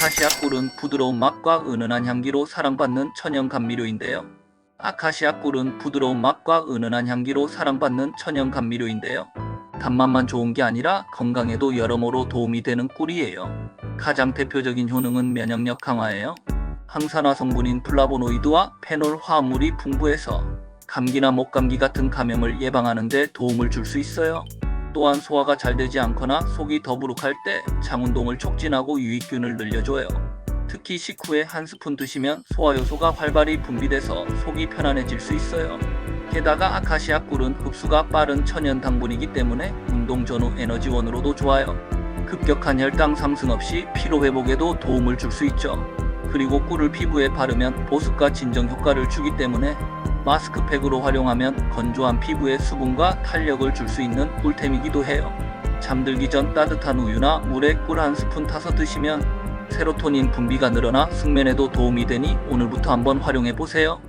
아카시아 꿀은 부드러운 맛과 은은한 향기로 사랑받는 천연 감미료인데요. 아카시아 꿀은 부드러운 맛과 은은한 향기로 사랑받는 천연 감미료인데요. 단맛만 좋은 게 아니라 건강에도 여러모로 도움이 되는 꿀이에요. 가장 대표적인 효능은 면역력 강화예요. 항산화 성분인 플라보노이드와 페놀 화합물이 풍부해서 감기나 목감기 같은 감염을 예방하는 데 도움을 줄 수 있어요. 또한 소화가 잘 되지 않거나 속이 더부룩할 때 장운동을 촉진하고 유익균을 늘려줘요. 특히 식후에 한 스푼 드시면 소화효소가 활발히 분비돼서 속이 편안해질 수 있어요. 게다가 아카시아 꿀은 흡수가 빠른 천연 당분이기 때문에 운동 전후 에너지원으로도 좋아요. 급격한 혈당 상승 없이 피로 회복에도 도움을 줄 수 있죠. 그리고 꿀을 피부에 바르면 보습과 진정 효과를 주기 때문에 마스크팩으로 활용하면 건조한 피부에 수분과 탄력을 줄 수 있는 꿀템이기도 해요. 잠들기 전 따뜻한 우유나 물에 꿀 한 스푼 타서 드시면 세로토닌 분비가 늘어나 숙면에도 도움이 되니 오늘부터 한번 활용해 보세요.